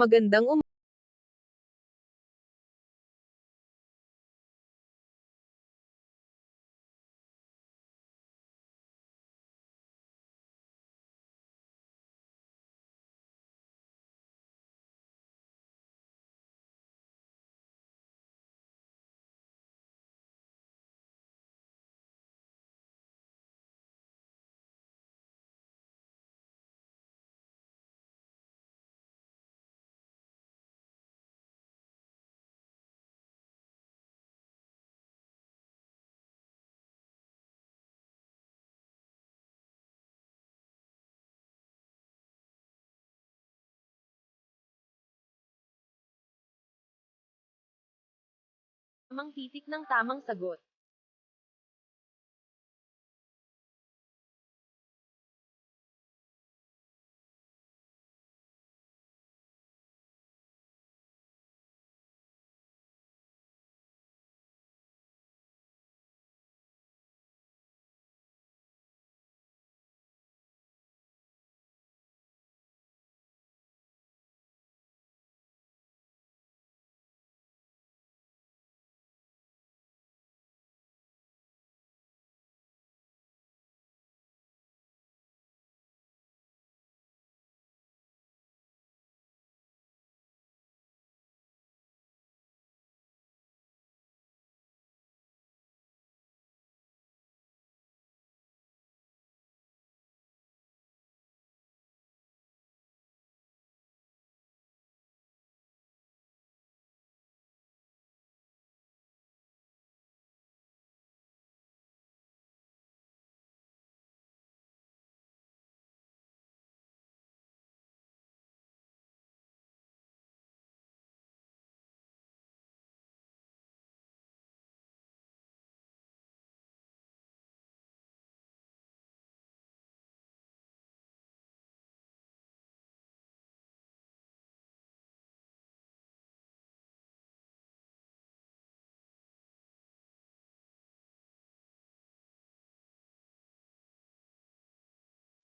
Magandang um tamang titik ng tamang sagot.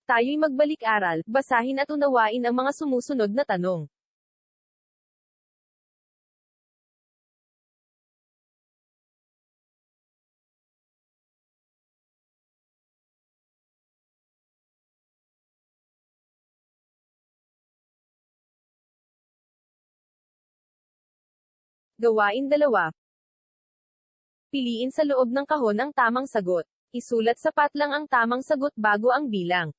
Tayo'y magbalik-aral, basahin at unawain ang mga sumusunod na tanong. Gawain dalawa. Piliin sa loob ng kahon ang tamang sagot. Isulat sapat lang ang tamang sagot bago ang bilang.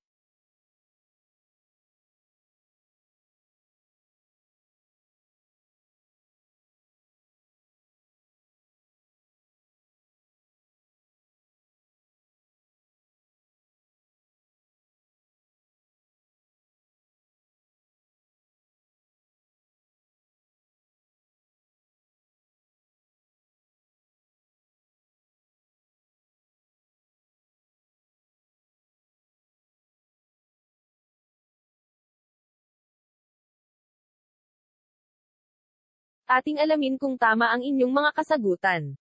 Ating alamin kung tama ang inyong mga kasagutan.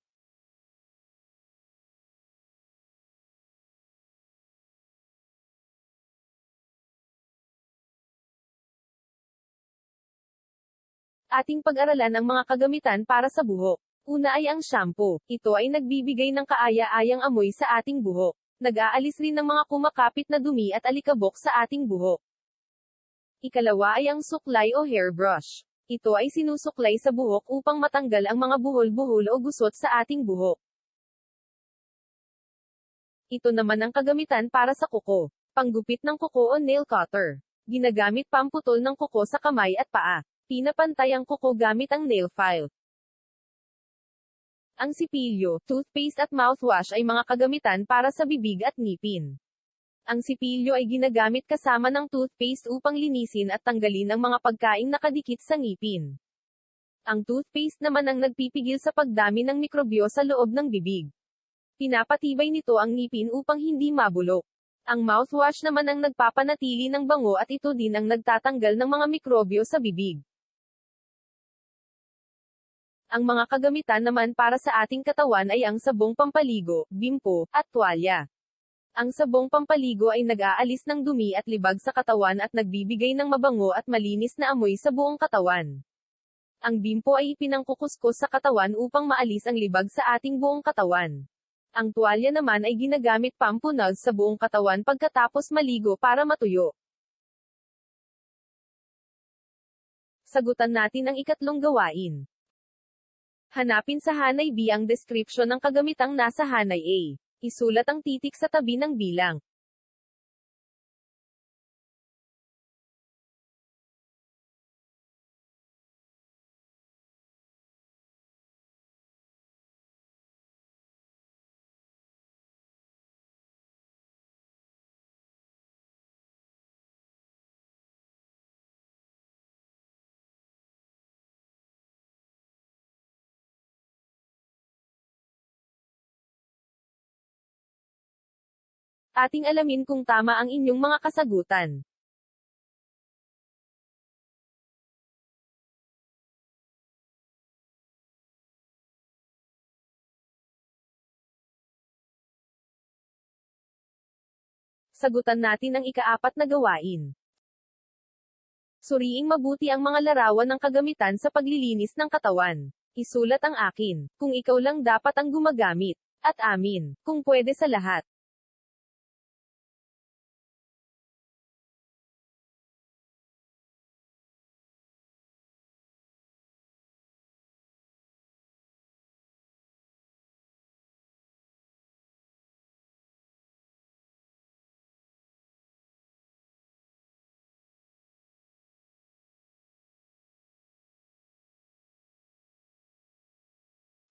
Ating pag-aralan ang mga kagamitan para sa buhok. Una ay ang shampoo. Ito ay nagbibigay ng kaaya-ayang amoy sa ating buhok. Nag-aalis rin ng mga kumakapit na dumi at alikabok sa ating buhok. Ikalawa ay ang suklay o hairbrush. Ito ay sinusuklay sa buhok upang matanggal ang mga buhol-buhol o gusot sa ating buhok. Ito naman ang kagamitan para sa kuko. Panggupit ng kuko o nail cutter. Ginagamit pamputol ng kuko sa kamay at paa. Pinapantay ang kuko gamit ang nail file. Ang sipilyo, toothpaste at mouthwash ay mga kagamitan para sa bibig at ngipin. Ang sipilyo ay ginagamit kasama ng toothpaste upang linisin at tanggalin ang mga pagkaing nakadikit sa ngipin. Ang toothpaste naman ang nagpipigil sa pagdami ng mikrobyo sa loob ng bibig. Pinapatibay nito ang ngipin upang hindi mabulok. Ang mouthwash naman ang nagpapanatili ng bango at ito din ang nagtatanggal ng mga mikrobyo sa bibig. Ang mga kagamitan naman para sa ating katawan ay ang sabong pampaligo, bimpo, at tuwalya. Ang sabong pampaligo ay nag-aalis ng dumi at libag sa katawan at nagbibigay ng mabango at malinis na amoy sa buong katawan. Ang bimpo ay ipinangkukuskos sa katawan upang maalis ang libag sa ating buong katawan. Ang tuwalya naman ay ginagamit pampunag sa buong katawan pagkatapos maligo para matuyo. Sagutan natin ang ikatlong gawain. Hanapin sa Hanay B ang description ng kagamitang nasa Hanay A. Isulat ang titik sa tabi ng bilang. Ating alamin kung tama ang inyong mga kasagutan. Sagutan natin ang ikaapat na gawain. Suriing mabuti ang mga larawan ng kagamitan sa paglilinis ng katawan. Isulat ang akin, kung ikaw lang dapat ang gumagamit. At amin, kung pwede sa lahat.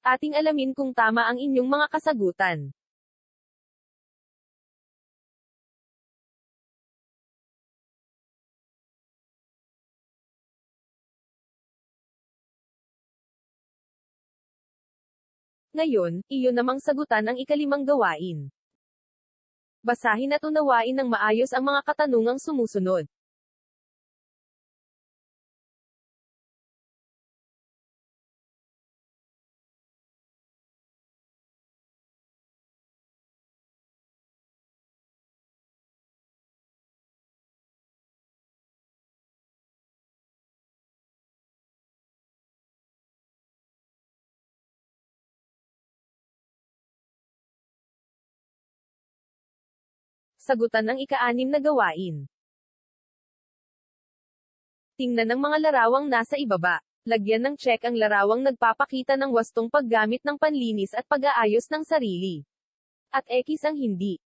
Ating alamin kung tama ang inyong mga kasagutan. Ngayon, iyon namang sagutan ang ikalimang gawain. Basahin at unawain ng maayos ang mga katanungang sumusunod. Sagutan ang ika-anim na gawain. Tingnan ang mga larawang nasa ibaba. Lagyan ng check ang larawang nagpapakita ng wastong paggamit ng panlinis at pag-aayos ng sarili. At X ang hindi.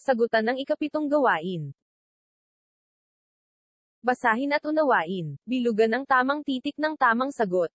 Sagutan ng ikapitong gawain. Basahin at unawain. Bilugan ang tamang titik ng tamang sagot.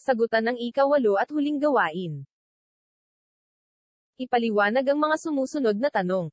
Sagutan ng ikawalo at huling gawain. Ipaliwanag ang mga sumusunod na tanong.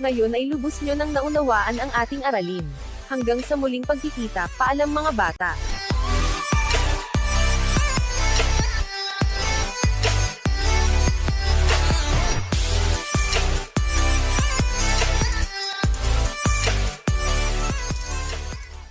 Ngayon ay lubos nyo nang naunawaan ang ating aralin. Hanggang sa muling pagkikita, paalam mga bata.